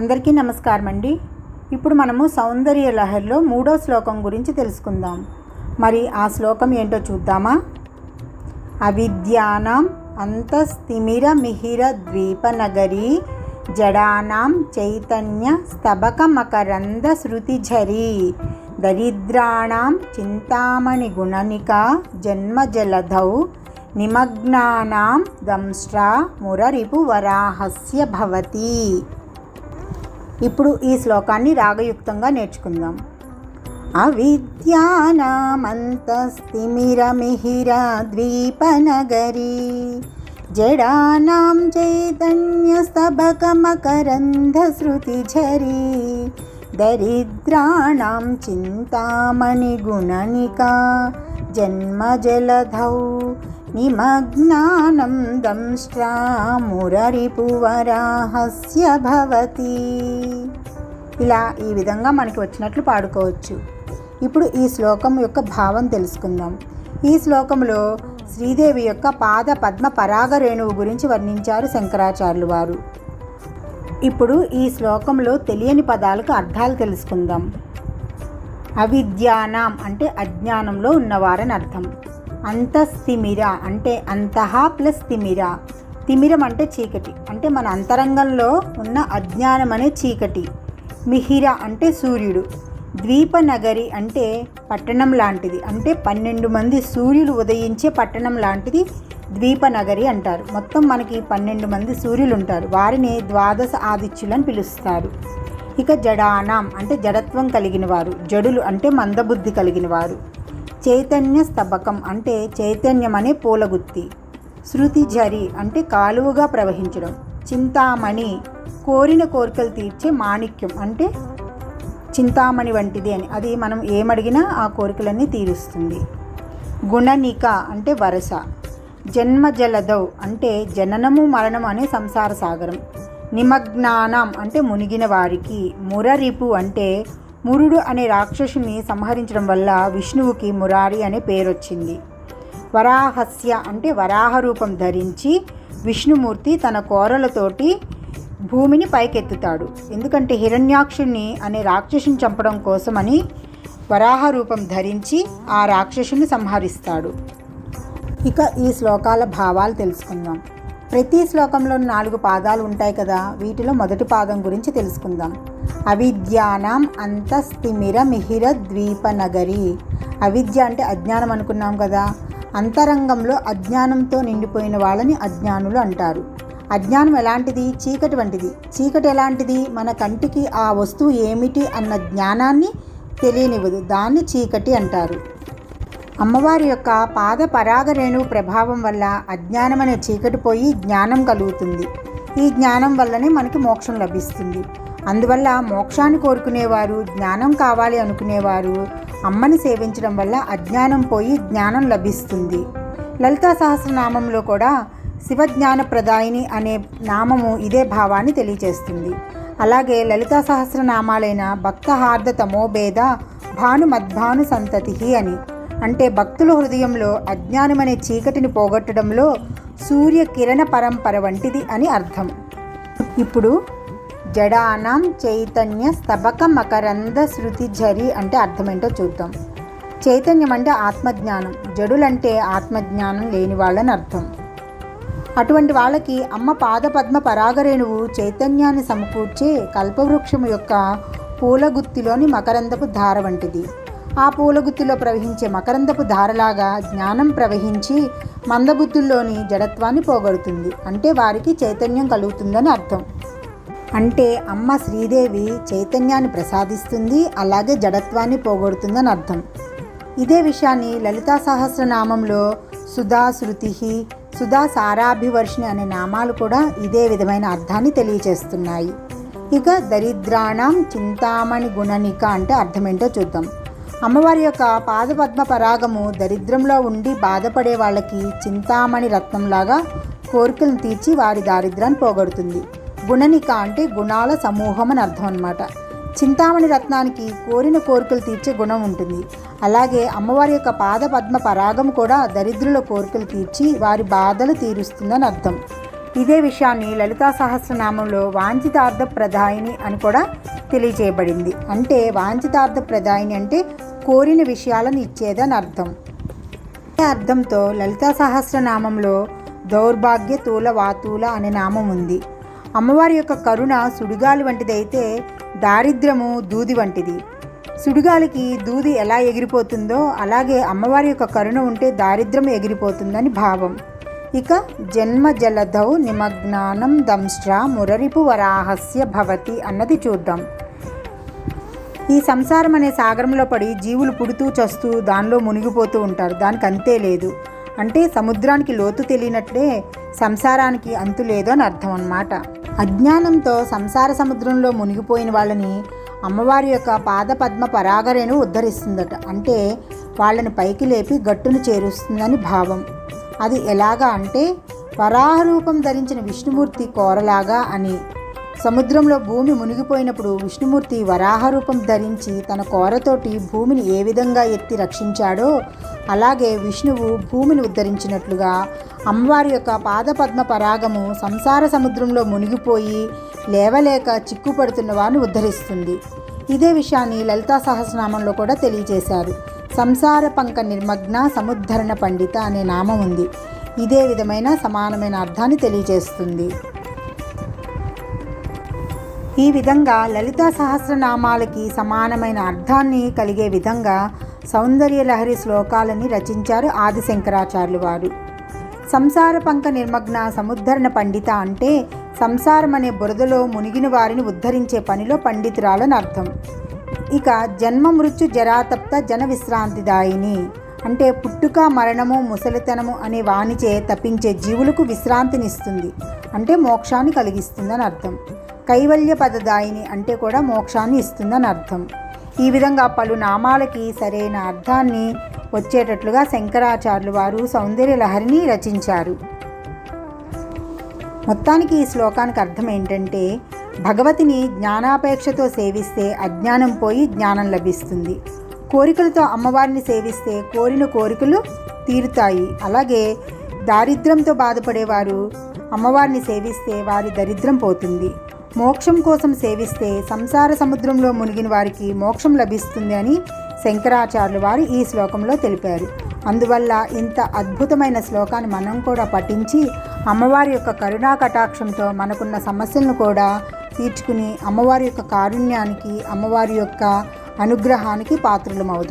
అందరికీ నమస్కారం అండి ఇప్పుడు మనము సౌందర్య లహరిలో మూడో శ్లోకం గురించి తెలుసుకుందాం. మరి ఆ శ్లోకం ఏంటో చూద్దామా? అవిద్యానం అంతస్తిమిర మిహిర ద్వీపనగరి జడానాం చైతన్య స్తబక మకరంద శృతిఝరీ దరిద్రాణం చింతామణి గుణనికా జన్మజలధౌ నిమగ్నానాం దంష్ట్రా మురరిపు వరాహస్య భవతి. ఇప్పుడు ఈ శ్లోకాన్ని రాగయుక్తంగా నేర్చుకుందాం. అవిద్యానామంతస్తిమిరమిహిరాద్వీపనగరీ జడానాం చైతన్యస్తబకమకరంధశ్రుతిఝరీ దరిద్రాణం చింతామణిగుణనికా జన్మజలధౌ నిమగ్నానం దంష్ట్రా భవతి. ఇలా ఈ విధంగా మనకి వచ్చినట్లు పాడుకోవచ్చు. ఇప్పుడు ఈ శ్లోకం యొక్క భావం తెలుసుకుందాం. ఈ శ్లోకంలో శ్రీదేవి యొక్క పాద పద్మ పరాగ రేణువు గురించి వర్ణించారు శంకరాచార్యులు వారు. ఇప్పుడు ఈ శ్లోకంలో తెలియని పదాలకు అర్థాలు తెలుసుకుందాం. అవిద్యానాం అంటే అజ్ఞానంలో ఉన్నవారని అర్థం. అంతస్థిమిర అంటే అంతః ప్లస్ తిమిర. తిమిరం అంటే చీకటి. అంటే మన అంతరంగంలో ఉన్న అజ్ఞానం అనే చీకటి. మిహిర అంటే సూర్యుడు. ద్వీపనగరి అంటే పట్టణం లాంటిది. అంటే పన్నెండు మంది సూర్యులు ఉదయించే పట్టణం లాంటిది ద్వీపనగరి అంటారు. మొత్తం మనకి పన్నెండు మంది సూర్యులు ఉంటారు. వారిని ద్వాదశ ఆదిత్యులు అని పిలుస్తారు. ఇక జడానాం అంటే జడత్వం కలిగిన వారు. జడులు అంటే మందబుద్ధి కలిగిన వారు. చైతన్య స్తబకం అంటే చైతన్యం అనే పూలగుత్తి. శృతి జరి అంటే కాలువగా ప్రవహించడం. చింతామణి కోరిన కోరికలు తీర్చే మాణిక్యం అంటే చింతామణి వంటిది అని. అది మనం ఏమడిగినా ఆ కోరికలన్నీ తీరుస్తుంది. గుణనిక అంటే వరస. జన్మ జలదౌ అంటే జననము మరణము అనే సంసార సాగరం. నిమగ్నానం అంటే మునిగిన వారికి. మురరిపు అంటే మురుడు అనే రాక్షసుని సంహరించడం వల్ల విష్ణువుకి మురారి అనే పేరు వచ్చింది వరాహస్య అంటే వరాహ రూపం ధరించి విష్ణుమూర్తి తన కోరలతోటి భూమిని పైకెత్తుతాడు. ఎందుకంటే హిరణ్యాక్షుణ్ణి అనే రాక్షసుని చంపడం కోసమని వరాహ రూపం ధరించి ఆ రాక్షసుని సంహరిస్తాడు. ఇక ఈ శ్లోకాల భావాలు తెలుసుకుందాం. ప్రతి శ్లోకంలో నాలుగు పాదాలు ఉంటాయి కదా వీటిలో మొదటి పాదం గురించి తెలుసుకుందాం. అవిద్యానం అంతస్థిమిర మిహిర ద్వీపనగరి. అవిద్య అంటే అజ్ఞానం అనుకున్నాం కదా. అంతరంగంలో అజ్ఞానంతో నిండిపోయిన వాళ్ళని అజ్ఞానులు అంటారు. అజ్ఞానం ఎలాంటిది? చీకటి వంటిది. చీకటి ఎలాంటిది? మన కంటికి ఆ వస్తువు ఏమిటి అన్న జ్ఞానాన్ని తెలియనివ్వదు. దాన్ని చీకటి అంటారు. అమ్మవారి యొక్క పాద పరాగరేణు ప్రభావం వల్ల అజ్ఞానం అనే చీకటి పోయి జ్ఞానం కలుగుతుంది. ఈ జ్ఞానం వల్లనే మనకి మోక్షం లభిస్తుంది. అందువల్ల మోక్షాన్ని కోరుకునేవారు జ్ఞానం కావాలి అనుకునేవారు అమ్మని సేవించడం వల్ల అజ్ఞానం పోయి జ్ఞానం లభిస్తుంది. లలితా సహస్రనామంలో కూడా శివజ్ఞాన ప్రదాయిని అనే నామము ఇదే భావాన్ని తెలియజేస్తుంది. అలాగే లలితా సహస్రనామాలైన భక్తహార్ద తమోభేద భాను మద్భాను సంతతి అని. అంటే భక్తుల హృదయంలో అజ్ఞానమనే చీకటిని పోగొట్టడంలో సూర్య కిరణ పరంపర వంటిది అని అర్థం. ఇప్పుడు జడానాం చైతన్య స్తబక మకరంద శృతి జరి అంటే అర్థమేంటో చూద్దాం. చైతన్యం అంటే ఆత్మజ్ఞానం. జడులంటే ఆత్మజ్ఞానం లేని వాళ్ళని అర్థం. అటువంటి వాళ్ళకి అమ్మ పాదపద్మ పరాగరేణువు చైతన్యాన్ని సమకూర్చే కల్పవృక్షం యొక్క పూలగుత్తిలోని మకరందపు ధార వంటిది. ఆ పూలగుత్తిలో ప్రవహించే మకరందపు ధారలాగా జ్ఞానం ప్రవహించి మందబుద్ధుల్లోని జడత్వాన్ని పోగొడుతుంది. అంటే వారికి చైతన్యం కలుగుతుందని అర్థం. అంటే అమ్మ శ్రీదేవి చైతన్యాన్ని ప్రసాదిస్తుంది అలాగే జడత్వాన్ని పోగొడుతుందని అర్థం. ఇదే విషయాన్ని లలితా సహస్రనామంలో సుధా శృతి సుధా సారాభివర్షిణి అనే నామాలు కూడా ఇదే విధమైన అర్థాన్ని తెలియచేస్తున్నాయి. ఇక దరిద్రాణం చింతామణి గుణనిక అంటే అర్థమేంటో చూద్దాం. అమ్మవారి యొక్క పాదపద్మ పరాగము దరిద్రంలో ఉండి బాధపడే వాళ్ళకి చింతామణి రత్నంలాగా కోరికలను తీర్చి వారి దారిద్రాన్ని పోగొడుతుంది. గుణనిక అంటే గుణాల సమూహం అని అర్థం అనమాట చింతామణి రత్నానికి కోరిన కోరికలు తీర్చే గుణం ఉంటుంది. అలాగే అమ్మవారి యొక్క పాద పద్మ పరాగం కూడా దరిద్రుల కోరికలు తీర్చి వారి బాధలు తీరుస్తుందని అర్థం. ఇదే విషయాన్ని లలితా సహస్రనామంలో వాంఛితార్థ ప్రధాయిని అని కూడా తెలియజేయబడింది అంటే వాంఛితార్థ ప్రధాయిని అంటే కోరిన విషయాలను ఇచ్చేదని అర్థం. ఈ అర్థంతో లలితా సహస్రనామంలో దౌర్భాగ్య తూల వాతూల అనే నామం ఉంది. అమ్మవారి యొక్క కరుణ సుడిగాలి వంటిదైతే దారిద్ర్యము దూది వంటిది. సుడిగాలికి దూది ఎలా ఎగిరిపోతుందో అలాగే అమ్మవారి యొక్క కరుణ ఉంటే దారిద్ర్యం ఎగిరిపోతుందని భావం. ఇక జన్మ జలధౌ నిమజ్ఞానం దంశ్ర మురరిపు వరాహస్య భవతి అన్నది చూద్దాం ఈ సంసారం అనే సాగరంలో పడి జీవులు పుడుతూ చస్తూ దానిలో మునిగిపోతూ ఉంటారు. దానికి అంతే లేదు. అంటే సముద్రానికి లోతు తెలియనట్లే సంసారానికి అంతు లేదు అని అర్థం అన్నమాట. అజ్ఞానంతో సంసార సముద్రంలో మునిగిపోయిన వాళ్ళని అమ్మవారి యొక్క పాద పద్మ పరాగరేణు ఉద్ధరిస్తుందట. అంటే వాళ్ళని పైకి లేపి గట్టును చేరుస్తుందని భావం. అది ఎలాగా అంటే వరాహ రూపం ధరించిన విష్ణుమూర్తి కోరలాగా అని. సముద్రంలో భూమి మునిగిపోయినప్పుడు విష్ణుమూర్తి వరాహ రూపం ధరించి తన కోరతోటి భూమిని ఏ విధంగా ఎత్తి రక్షించాడో అలాగే విష్ణువు భూమిని ఉద్ధరించినట్లుగా అమ్మవారి యొక్క పాదపద్మ పరాగము సంసార సముద్రంలో మునిగిపోయి లేవలేక చిక్కుపడుతున్న వారిని ఉద్ధరిస్తుంది. ఇదే విషయాన్ని లలితా సహస్రనామంలో కూడా తెలియజేశారు. సంసార పంక నిర్మగ్న సముద్ధరణ పండిత అనే నామం ఉంది. ఇదే విధమైన సమానమైన అర్థాన్ని తెలియజేస్తుంది. ఈ విధంగా లలితా సహస్రనామాలకి సమానమైన అర్థాన్ని కలిగే విధంగా సౌందర్య లహరి శ్లోకాలని రచించారు ఆది శంకరాచార్యులు వారు. సంసార పంక నిర్మగ్న సముద్ధరణ పండిత అంటే సంసారం అనే బురదలో మునిగిన వారిని ఉద్ధరించే పనిలో పండితురాలని అర్థం. ఇక జన్మ మృత్యు జరాతప్త జన విశ్రాంతిదాయిని అంటే పుట్టుక మరణము ముసలితనము అనే వాణిచే తప్పించే జీవులకు విశ్రాంతినిస్తుంది. అంటే మోక్షాన్ని కలిగిస్తుందని అర్థం. కైవల్య పదదాయిని అంటే కూడా మోక్షాన్ని ఇస్తుందని అర్థం. ఈ విధంగా పలు నామాలకి సరైన అర్థాన్ని వచ్చేటట్లుగా శంకరాచార్యులు వారు సౌందర్య లహరిని రచించారు. మొత్తానికి ఈ శ్లోకానికి అర్థం ఏంటంటే భగవతిని జ్ఞానాపేక్షతో సేవిస్తే అజ్ఞానం పోయి జ్ఞానం లభిస్తుంది. కోరికలతో అమ్మవారిని సేవిస్తే కోరిన కోరికలు తీరుతాయి. అలాగే దారిద్ర్యంతో బాధపడేవారు అమ్మవారిని సేవిస్తే వారి దరిద్రం పోతుంది. మోక్షం కోసం సేవిస్తే సంసార సముద్రంలో మునిగిన వారికి మోక్షం లభిస్తుంది అని శంకరాచార్యులు వారు ఈ శ్లోకంలో తెలిపారు. అందువల్ల ఇంత అద్భుతమైన శ్లోకాన్ని మనం కూడా పఠించి అమ్మవారి యొక్క కరుణా కటాక్షంతో మనకున్న సమస్యలను కూడా తీర్చుకుని అమ్మవారి యొక్క కారుణ్యానికి అమ్మవారి యొక్క అనుగ్రహానికి పాత్రలమవుతాం.